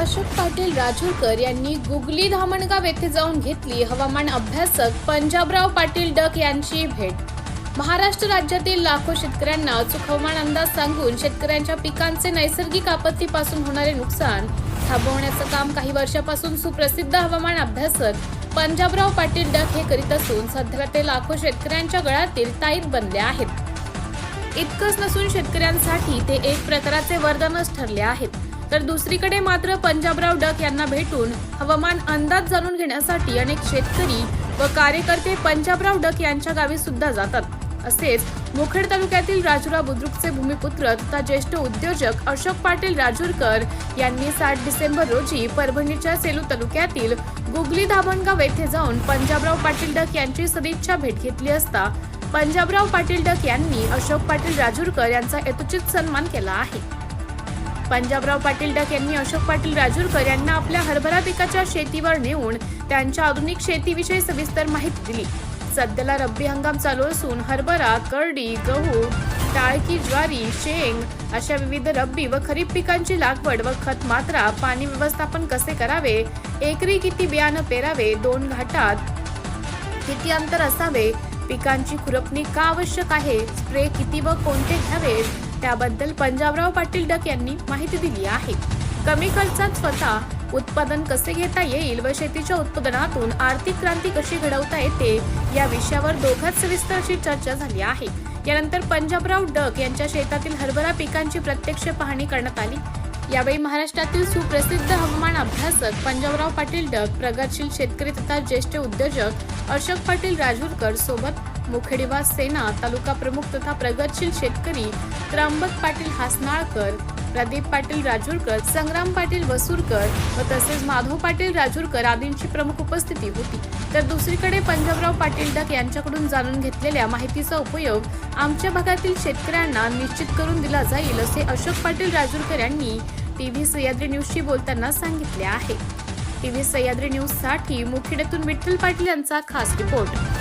अशोक पाटील राजूरकर यांनी गुगली धामणगाव येथे जाऊन घेतली हवामान अभ्यासक पंजाबराव पाटील डक यांची भेट. महाराष्ट्र राज्यातील लाखो शेतकऱ्यांना अचूक हवामान अंदाज सांगून शेतकऱ्यांच्या पिकांचे नैसर्गिक आपत्तीपासून होणारे नुकसान थांबवण्याचं काम काही वर्षापासून सुप्रसिद्ध हवामान अभ्यासक पंजाबराव पाटील डक हे करीत असून सध्या ते लाखो शेतकऱ्यांच्या गळातील ताईत बनले आहेत. इतकंच नसून शेतकऱ्यांसाठी ते एक प्रकाराचे वरदानच ठरले आहेत. तर दुसरीकडे मात्र पंजाबराव डक यांना भेटून हवामान अंदाज जाणून घेण्यासाठी अनेक शेतकरी व कार्यकर्ते पंजाबराव डक यांच्या गावी सुद्धा जातात. असेच मुखेड तालुक्यातील राजुरा बुद्रुकचे भूमिपुत्र तथा ज्येष्ठ उद्योजक अशोक पाटील राजूरकर यांनी सात डिसेंबर रोजी परभणीच्या सेलू तालुक्यातील गुगली धामणगाव येथे जाऊन पंजाबराव पाटील डक यांची सदिच्छा भेट घेतली असता पंजाबराव पाटील डक यांनी अशोक पाटील राजूरकर यांचा यथोचित सन्मान केला आहे. पंजाबराव पाटील डक यांनी अशोक पाटील राजूरकर यांना आपल्या हरभरा पिकाच्या शेतीवर नेऊन त्यांच्या आधुनिक शेतीविषयी सविस्तर माहिती दिली. सध्याला रब्बी हंगाम चालू असून हरभरा करडी गहू टाळकी ज्वारी शेंग अशा विविध रब्बी व खरीप पिकांची लागवड व खत मात्रा पाणी व्यवस्थापन कसे करावे एकरी किती बियाणं पेरावे दोन घाटात किती अंतर असावे पिकांची खुरपणी का आवश्यक आहे स्प्रे किती व कोणते घ्यावे त्याबद्दल पंजाबराव पाटील डक यांनी माहिती दिली आहे. कमी खर्चात स्वतः उत्पादन कसे घेता येईल व शेतीच्या उत्पादनातून आर्थिक क्रांती कशी घडवता येते या विषयावर दोघात सविस्तर अशी चर्चा झाली आहे. यानंतर पंजाबराव डक यांच्या शेतातील हरभरा पिकांची प्रत्यक्ष पाहणी करण्यात आली. यावेळी महाराष्ट्रातील सुप्रसिद्ध हवामान अभ्यासक पंजाबराव पाटील डक प्रगतशील शेतकरी तथा ज्येष्ठ उद्योजक अशोक पाटील राजूरकर सोबत मुखेडीवास सेना तालुका प्रमुख तथा प्रगतशील शेतकरी त्र्यंबक पाटील हासनाळकर प्रदीप पाटील राजूरकर संग्राम पाटील वसूरकर व तसेच माधव पाटील राजूरकर आदींची प्रमुख उपस्थिती होती. तर दुसरीकडे पंजाबराव पाटील डक यांच्याकडून जाणून घेतलेल्या माहितीचा उपयोग आमच्या भागातील शेतकऱ्यांना निश्चित करून दिला जाईल असे अशोक पाटील राजूरकर यांनी टी व्ही सह्याद्री न्यूजशी बोलताना सांगितले आहे. टी व्ही सह्याद्री न्यूजसाठी मुखेड्यातून विठ्ठल पाटील यांचा खास रिपोर्ट.